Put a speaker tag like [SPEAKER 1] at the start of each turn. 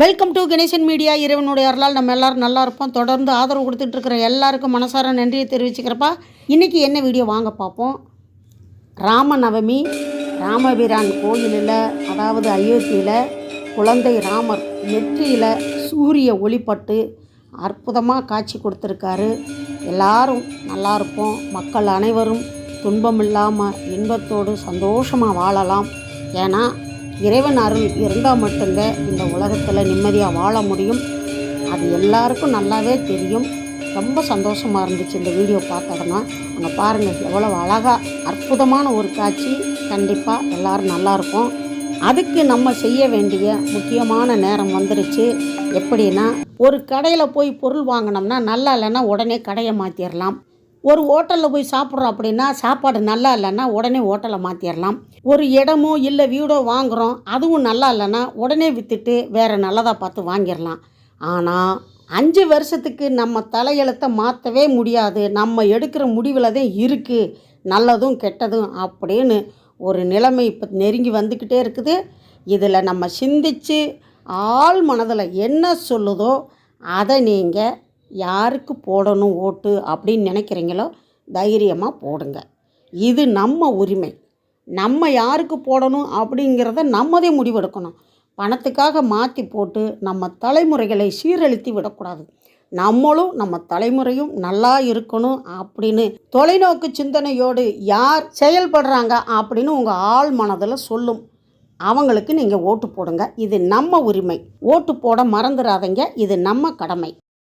[SPEAKER 1] Welcome to Ganesan media இறைவனுடைய அருளால் நம்ம எல்லாரும் நல்லா இருப்போம். தொடர்ந்து ஆதரவு கொடுத்துட்டு இருக்கிற எல்லாருக்கும் மனசார நன்றியை தெரிவிச்சுக்கிறப்பா. இன்றைக்கி என்ன வீடியோ வாங்க பார்ப்போம். ராமநவமி ராமபிரான் கோயிலில் அதாவது அயோத்தியில் குழந்தை ராமர் நெற்றியில் சூரிய ஒளிப்பட்டு அற்புதமாக காட்சி கொடுத்துருக்காரு. எல்லாரும் நல்லா இருப்போம். மக்கள் அனைவரும் துன்பம் இல்லாமல் இன்பத்தோடு சந்தோஷமாக வாழலாம். ஏன்னா இறைவன் அருள் இருந்தால் மட்டுங்க இந்த உலகத்தில் நிம்மதியாக வாழ முடியும். அது எல்லாருக்கும் நல்லாவே தெரியும். ரொம்ப சந்தோஷமாக இருந்துச்சு இந்த வீடியோ பார்த்தோன்னா அங்கே பாருங்கள் எவ்வளோ அழகாக அற்புதமான ஒரு காட்சி. கண்டிப்பாக எல்லோரும் நல்லா அதுக்கு நம்ம செய்ய வேண்டிய முக்கியமான நேரம் வந்துருச்சு. எப்படின்னா ஒரு கடையில் போய் பொருள் வாங்கினோம்னா நல்லா இல்லைன்னா உடனே கடையை மாற்றிடலாம் ஒரு ஹோட்டலில் போய் சாப்பிட்றோம் அப்படின்னா சாப்பாடு நல்லா இல்லைன்னா உடனே ஹோட்டலை மாற்றிடலாம் ஒரு இடமோ இல்லை வீடோ வாங்குகிறோம் அதுவும் நல்லா இல்லைன்னா உடனே விற்றுட்டு வேறு நல்லதாக பார்த்து வாங்கிடலாம். ஆனால் அஞ்சு வருஷத்துக்கு நம்ம தலையெழுத்தை மாற்றவே முடியாது. நம்ம எடுக்கிற முடிவில் தான் இருக்குது நல்லதும் கெட்டதும் அப்படின்னு ஒரு நிலைமை இப்போ நெருங்கி வந்துக்கிட்டே இருக்குது. இதில் நம்ம சிந்திச்சு ஆள் மனதில் என்ன சொல்லுதோ அதை நீங்கள் யாருக்கு போடணும் ஓட்டு அப்படின்னு நினைக்கிறீங்களோ தைரியமாக போடுங்க. இது நம்ம உரிமை. நம்ம யாருக்கு போடணும் அப்படிங்கிறத நம்மதே முடிவெடுக்கணும். பணத்துக்காக மாற்றி போட்டு நம்ம தலைமுறைகளை சீரழித்து விடக்கூடாது. நம்மளும் நம்ம தலைமுறையும் நல்லா இருக்கணும் அப்படின்னு தொலைநோக்கு சிந்தனையோடு யார் செயல்படுறாங்க அப்படின்னு உங்கள் ஆள் மனதில் சொல்லும். அவங்களுக்கு நீங்கள் ஓட்டு போடுங்க. இது நம்ம உரிமை. ஓட்டு போட மறந்துடாதீங்க இது நம்ம கடமை.